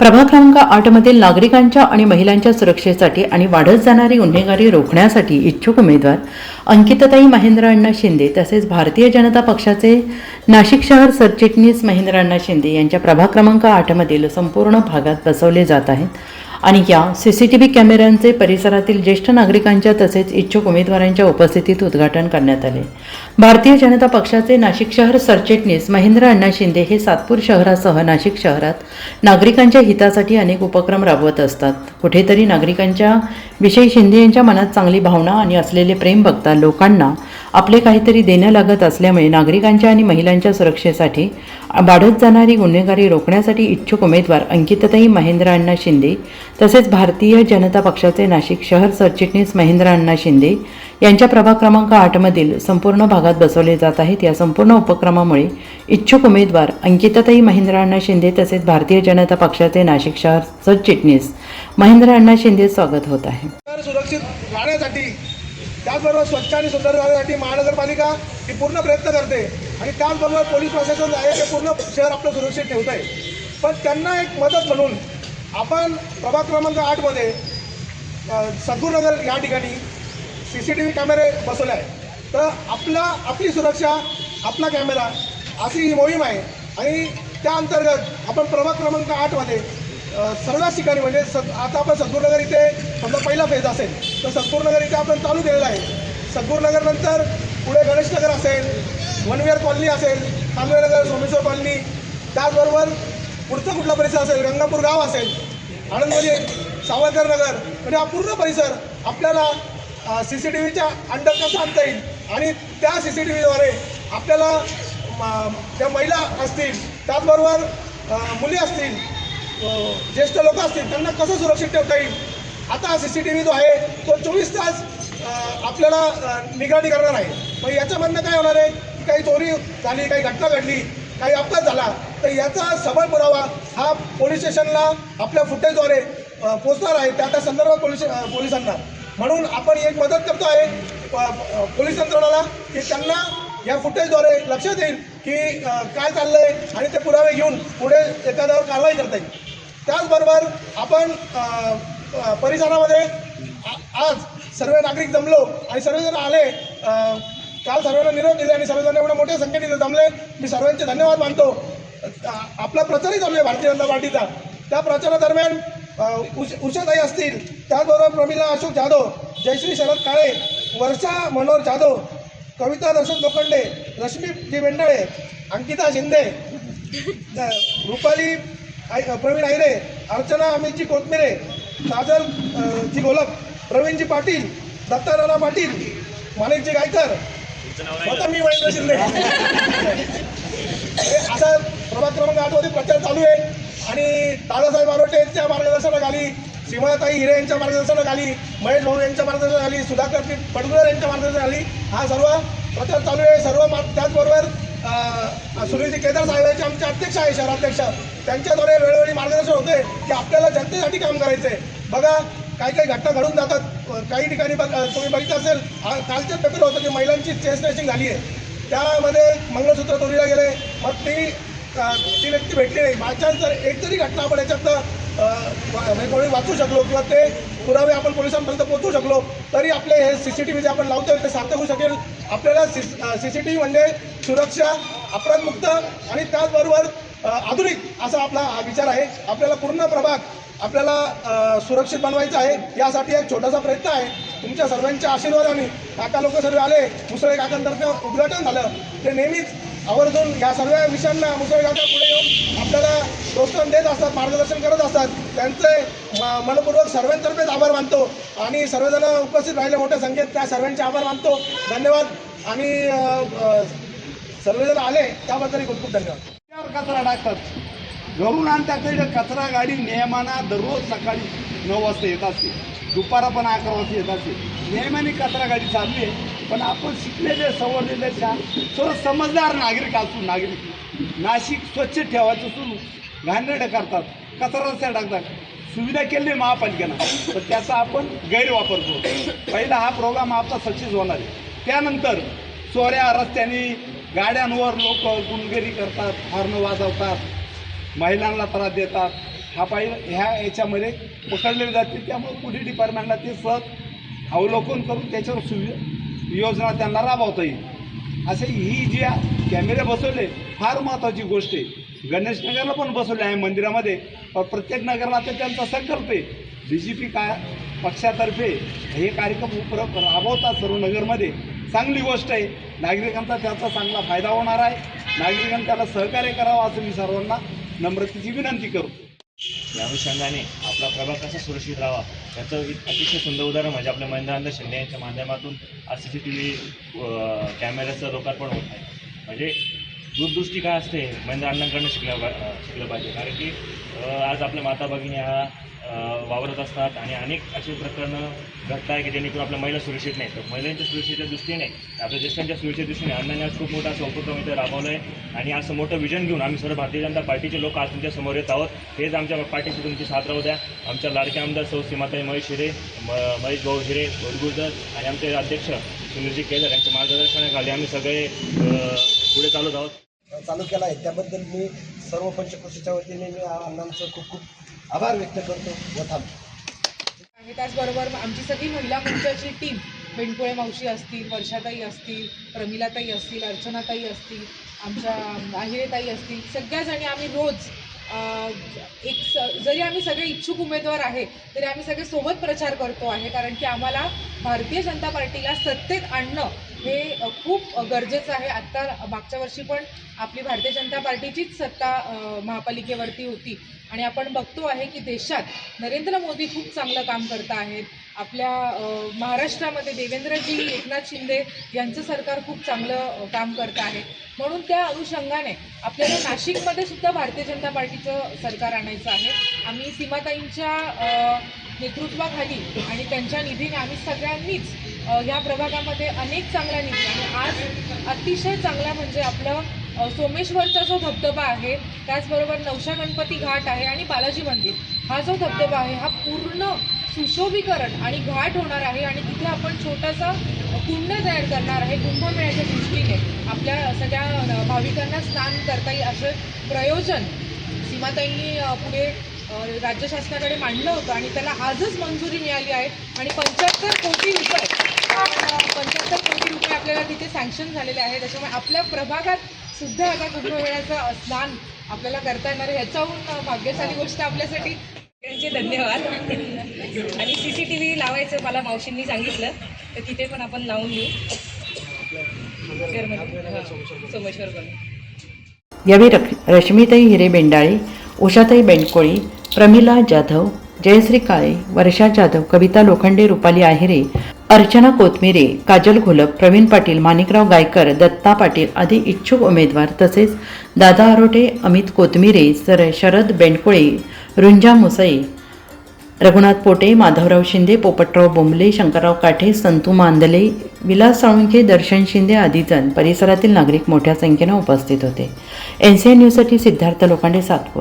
प्रभाग क्रमांक आठमधील नागरिकांच्या आणि महिलांच्या सुरक्षेसाठी आणि वाढत जाणारी गुन्हेगारी रोखण्यासाठी इच्छुक उमेदवार अंकितताई महेंद्र अण्णा शिंदे तसेच भारतीय जनता पक्षाचे नाशिक शहर सरचिटणीस महेंद्र अण्णा शिंदे यांच्या प्रभाग क्रमांक आठमधील संपूर्ण भागात बसवले जात आहेत. आणि या सी सी टी व्ही कॅमेऱ्यांचे परिसरातील ज्येष्ठ नागरिकांच्या तसेच इच्छुक उमेदवारांच्या उपस्थितीत उद्घाटन करण्यात आले. भारतीय जनता पक्षाचे नाशिक शहर सरचिटणीस महेंद्र अण्णा शिंदे हे सातपूर शहरासह नाशिक शहरात नागरिकांच्या हितासाठी अनेक उपक्रम राबवत असतात. कुठेतरी नागरिकांच्या विषयी शिंदे यांच्या मनात चांगली भावना आणि असलेले प्रेम बघता लोकांना आपले काहीतरी देणं लागत असल्यामुळे नागरिकांच्या आणि महिलांच्या सुरक्षेसाठी वाढत जाणारी गुन्हेगारी रोखण्यासाठी इच्छुक उमेदवार अंकितताई महेंद्र अण्णा शिंदे तसेच भारतीय जनता पक्षाचे नाशिक शहर सरचिटणीस महेंद्र अण्णा शिंदे यांच्या प्रभाग क्रमांक आठमधील संपूर्ण भागात बसवले जात आहेत. या संपूर्ण उपक्रमामुळे इच्छुक उमेदवार अंकिताताई महेंद्र अण्णा शिंदे तसेच भारतीय जनता पक्षाचे नाशिक शहर सरचिटणीस महेंद्र अण्णा शिंदे स्वागत होत आहे. सुरक्षित राहण्यासाठी त्याचबरोबर स्वच्छ आणि सुंदर राहण्यासाठी महानगरपालिका ही पूर्ण प्रयत्न करते आणि त्याचबरोबर पोलीस प्रशासन आहे ते पूर्ण शहर आपलं सुरक्षित ठेवत आहे पण त्यांना एक मदत म्हणून आपण प्रभाग क्रमांक आठमध्ये अ, सद्गुरुनगर या ठिकाणी सी सी टी व्ही कॅमेरे बसवले आहे तर आपला आपली सुरक्षा आपला कॅमेरा अशी ही मोहीम आहे. आणि त्या अंतर्गत आपण प्रभाग क्रमांक आठमध्ये सर्वच ठिकाणी म्हणजे सद आता आपण सद्गुरुनगर इथे समजा पहिला फेज असेल तर सद्गुरुनगर इथे आपण चालू केलेला आहे. सद्गुरुनगर नंतर पुढे गणेशनगर असेल वनविहार कॉलनी असेल तांबेनगर सोमेश्वर कॉलनी त्याचबरोबर पुढचा कुठला परिसर असेल गंगापूर गाव असेल आनंदमध्ये सावरकर नगर म्हणजे हा पूर्ण परिसर आपल्याला सी सी टी व्हीच्या अंडर कसा आणता येईल. आणि त्या सी सी टी व्हीद्वारे आपल्याला ज्या महिला असतील त्याचबरोबर मुली असतील ज्येष्ठ लोक असतील त्यांना कसं सुरक्षित ठेवता येईल? आता सी सी टी व्ही जो आहे तो चोवीस तास आपल्याला निगराणी करणार आहे. मग याच्यामधनं काय होणार आहे? की काही चोरी झाली काही घटना घडली काही अपघात झाला तर याचा सबळ पुरावा हा पोलीस स्टेशनला आपल्या फुटेजद्वारे पोचणार आहे. त्या त्या संदर्भात पोलीस पोलिसांना. म्हणून आपण एक मदत करतो आहे प- पोलीस यंत्रणाला की त्यांना या फुटेजद्वारे लक्षात येईल की काय चाललं आहे आणि ते पुरावे घेऊन पुढे एखाद्यावर कारवाई करता येईल. त्याचबरोबर आपण परिसरामध्ये आज सर्व नागरिक जमलो आणि सर्वजण आले काल सर्वांना निरोप दिले आणि सर्वजण एवढ्या मोठ्या संख्येने आहेत मी सर्वांचे धन्यवाद मानतो. आपला प्रचारही चालू आहे भारतीय जनता पार्टीचा. त्या प्रचारादरम्यान उष उषाताई असतील. त्याचबरोबर प्रमिला अशोक जाधव जयश्री शरद काळे वर्षा मनोहर जाधव कविता दर्शन लोखंडे रश्मी जी बेंडाळे अंकिता शिंदे रुपाली प्रवीण आयरे अर्चना अमितजी कोथमिरे काजल जी गोलक प्रवीणजी पाटील दत्ताराणा पाटील माणिकजी गायकर स्वतः मी महेंद्र शिंदे. असा प्रभाग क्रमांक आठमध्ये प्रचार चालू आहे. आणि दादासाहेब आरोटे यांच्या मार्गदर्शनाखाली सीमाताई हिरे यांच्या मार्गदर्शनाखाली महेश भाऊ यांच्या मार्गदर्शनाखाली सुधाकर पडगुळर यांच्या मार्गदर्शनाखाली हा सर्व प्रचार चालू आहे. सर्व त्याचबरोबर सुनीलजी केदार साहेब यांचे आमचे अध्यक्ष आहे शहराध्यक्ष. त्यांच्याद्वारे वेळोवेळी मार्गदर्शन होते की आपल्याला जनतेसाठी काम करायचं आहे बघा काही काही घटना घडून जातात. काही ठिकाणी बघ तुम्ही बघितलं असेल कालचे पेपर होतं की महिलांची चेस्ट रेसिंग झाली आहे. त्यामध्ये मंगळसूत्र चोरीला गेले. मग ती ती व्यक्ती भेटली नाही. बायचान्स जर एक जरी घटना आपण याच्यातनं कोणी वाचू शकलो किंवा ते पुरावे आपण पोलिसांपर्यंत पोहोचू शकलो तरी आपले हे C C T V J आपण लावतो ते सार्थक होऊ शकेल. आपल्याला सी सी टी व्ही म्हणजे सुरक्षा अपराधमुक्त आणि त्याचबरोबर आधुनिक असा आपला हा विचार आहे. आपल्याला पूर्ण प्रभाग आपल्याला सुरक्षित बनवायचं आहे यासाठी एक छोटासा प्रयत्न आहे. तुमच्या सर्वांच्या आशीर्वादाने काका लोक सर्व आले मुसळे काकांतर्फे उद्घाटन झालं. ते नेहमीच आवर्जून या सर्व विषयांना मुसळे काका पुढे येऊन आपल्याला प्रोत्साहन देत असतात मार्गदर्शन करत असतात. त्यांचे म- मनपूर्वक सर्वांतर्फेच आभार मानतो. आणि सर्वजण उपस्थित राहिले मोठ्या संख्येत त्या सर्वांचे आभार मानतो. धन्यवाद. आणि सर्वजण आले त्याबद्दल खूप खूप धन्यवाद. कचरा टाकतात. घरून आणि तिथे कचरा गाडी नियमानं दररोज सकाळी नऊ वाजता येत असते. दुपारा पण अकरा वाजता येत असते. नियमाने कचरा गाडी चालली आहे पण आपण शिकलेले सवरलेले छान सर्व समजदार नागरिक असू नागरिक. नाशिक स्वच्छ ठेवायचं सुरू घाणेरडं करतात कचरा रस्त्यावर टाकतात. सुविधा केली आहे महापालिकेनं तर त्याचा आपण गैरवापर करू. पहिला हा प्रोग्राम आपला सक्सेस होणार आहे. त्यानंतर चोऱ्या रस्त्याने गाड्यांवर लोक गुंडगिरी करतात हॉर्न वाजवतात. महिलांना त्रास देतात. हा पाहिजे ह्या याच्यामध्ये पकडले जातील. त्यामुळे पोलीस डिपार्टमेंटला ते सहज अवलोकन करून त्याच्यावर सुवि योजना त्यांना राबवता येईल. असे ही जी कॅमेरे बसवले फार महत्त्वाची गोष्ट आहे. गणेश नगरला पण बसवले आहे मंदिरामध्ये. प्रत्येक नगरला तर त्यांचा संकल्प आहे. बी जे पी का पक्षातर्फे हे कार्यक्रम उपर राबवतात सर्व नगरमध्ये. चांगली गोष्ट आहे. नागरिकांचा त्याचा चांगला फायदा होणार आहे. नागरिकांनी त्याला सहकार्य करावं असं मी सर्वांना नम्रतेची विनंती करतो. या अनुषंगाने आपला प्रभाग कसा सुरक्षित राहावा याचं एक अतिशय सुंदर उदाहरण म्हणजे आपल्या महेंद्रानंद शिंदे यांच्या माध्यमातून आज सी सी टी व्ही कॅमेऱ्याचं लोकार्पण होत आहे. म्हणजे दूरदृष्टी काय असते महेंद्र अण्णांकडनं शिकलं पा- शिकलं पाहिजे. कारण की आज आपल्या माता भगिनी हा वावरत असतात आणि अनेक असे प्रकरणं घडत आहे की जेणेकरून आपल्या महिला सुरक्षित नाही तर महिलांच्या सुरक्षेच्या दृष्टीने आपल्या ज्येष्ठांच्या सुरक्षेच्या दृष्टीने अण्णांनी आज खूप मोठा असा उपक्रम इथे राबवलं आहे आणि असं मोठं विजन घेऊन आम्ही सर्व भारतीय जनता पार्टीचे लोक आज तुमच्यासमोर येत आहोत. हेच आमच्या पार्टीची तुमची साथ राहू द्या. आमच्या लाडके आमदार सौ सीमाताई महेश हिरे म महेश भाऊ हिरे गोडगुजर आणि आमचे अध्यक्ष सुनीलजी केदार यांच्या मार्गदर्शनाखाली आम्ही सगळे पुढे चालत आहोत. चालू केला आहे. त्याबद्दल मी सर्व पंचकृषीच्या वतीने मी अण्णांचं खूप खूप आभार व्यक्त करतो. व थांबतो आहे त्याचबरोबर आमची सगळी महिला मंचाची टीम बेंडकुळे मावशी असतील वर्षाताई असतील प्रमिलाताई असतील अर्चनाताई असतील आमच्या आहिरेताई असतील सगळ्याजणी आम्ही रोज एक स जरी आम्ही सगळे इच्छुक उमेदवार आहे तरी आम्ही सगळे सोबत प्रचार करतो आहे कारण की आम्हाला भारतीय जनता पार्टीला सत्तेत आणणं हे खूप गरजेचं आहे. आत्ता मागच्या वर्षी पण आपली भारतीय जनता पार्टीचीच सत्ता महापालिकेवरती होती. आणि आपण बघतो आहे की देशात नरेंद्र मोदी खूप चांगलं काम करत आहेत. आपल्या महाराष्ट्रामध्ये देवेंद्रजी एकनाथ शिंदे यांचं सरकार खूप चांगलं काम करत आहे. म्हणून त्या अनुषंगाने आपल्याला नाशिकमध्ये सुद्धा भारतीय जनता पार्टीचं सरकार आणायचं आहे. आम्ही सीमाताईंच्या नेतृत्वाखाली आणि त्यांच्या निधीने आम्ही सगळ्यांनीच या प्रभागामध्ये अनेक चांगल्या निधी आणि आज अतिशय चांगला म्हणजे आपलं सोमेश्वरचा जो धबधबा आहे त्याचबरोबर नवशा गणपती घाट आहे आणि बालाजी मंदिर. हा जो धबधबा आहे हा पूर्ण सुशोभीकरण आणि घाट होणार आहे आणि तिथे आपण छोटासा कुंड तयार करणार आहे कुंभमेळ्याच्या दृष्टीने. आपल्या सगळ्या भाविकांना स्नान करता येईल असं प्रयोजन सीमाताईंनी पुढे राज्य शासनाकडे मांडलं होतं आणि त्याला आजच मंजुरी मिळाली आहे आणि पंच्याहत्तर कोटी रुपये पंच्याहत्तर कोटी रुपये आपल्याला तिथे सँक्शन झालेले आहे त्याच्यामुळे आपल्या प्रभागात सुद्धा आता कुंभमेळ्याचं स्नान आपल्याला करता येणार ह्याच्याहून भाग्यशाली गोष्ट आपल्यासाठी. त्यांचे धन्यवाद. आणि सी सी टी व्ही लावायचं मला मावशींनी सांगितलं. तर तिथे पण आपण लावून घेऊ सोमेश्वर पण यावेळी रख- रश्मिताई हिरे बेंडाळे उषाताई बेंडकोळी प्रमिला जाधव जयश्री काळे वर्षा जाधव कविता लोखंडे रुपाली आहिरे अर्चना कोथमिरे काजल घोलप प्रवीण पाटील माणिकराव गायकर दत्ता पाटील आदी इच्छुक उमेदवार तसेच दादा आरोटे अमित कोथमिरे सर शरद बेंडकोळे रुंजा मुसई रघुनाथ पोटे माधवराव शिंदे पोपटराव बोंबले शंकरराव काठे संतू मांदले विलास साळुंखे दर्शन शिंदे आदीजण परिसरातील नागरिक मोठ्या संख्येनं उपस्थित होते. एन सी एन न्यूजसाठी सिद्धार्थ लोखंडे सातपूर.